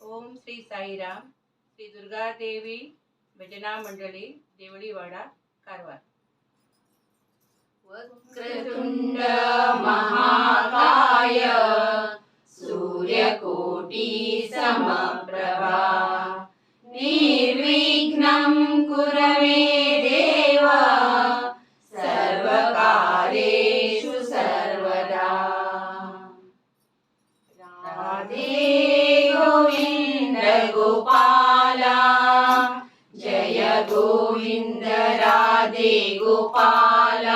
ఓం శ్రీ సాయిరామ్ శ్రీ దుర్గాదేవి భజనా మండలి దేవుడివాడ కార్వార్. వక్రతుండ గోవింద గోపాల. జయ గోవింద రాధే గోపాల.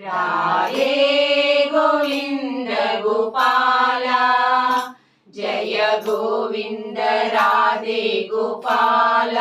రాధే గోవింద గోపాల. జయ గోవింద రాధే గోపాల.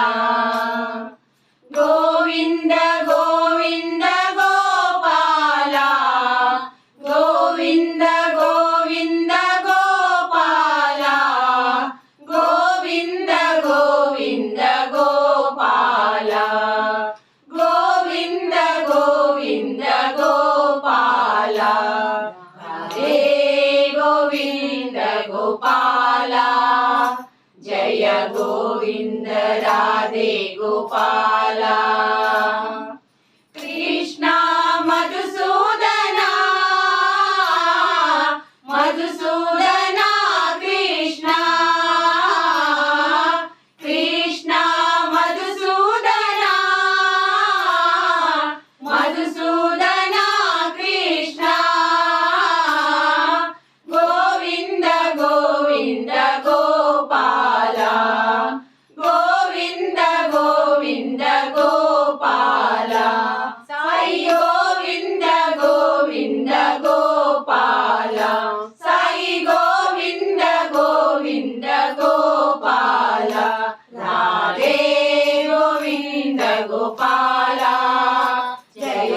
राधे गोपाला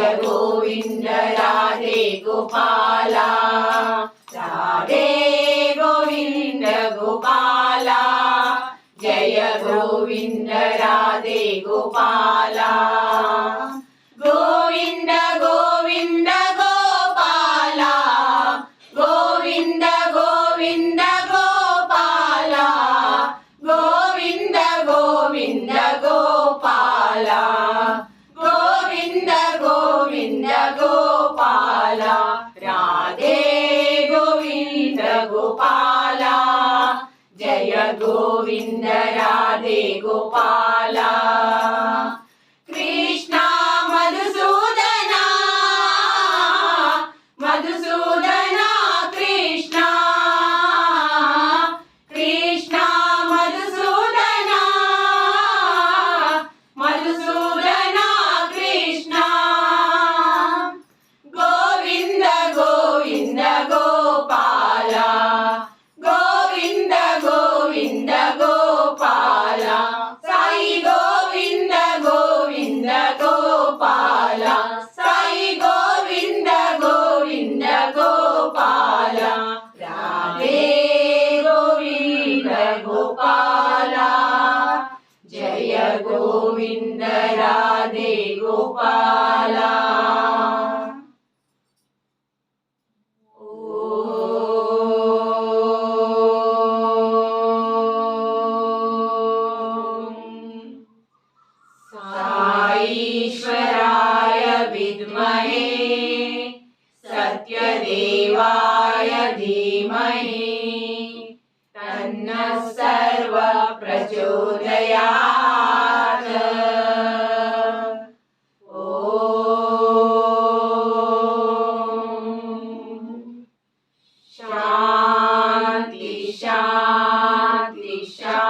జయ గోవింద రాధే గోపాల రాధే గోవింద గోపాల జయ గోవింద రాధే గోపాల గోవింద ഗോവിന്ദ രാധേ ഗോപാല. वाला। साईश्वराय विद्महे सत्यदेवाय धीमहि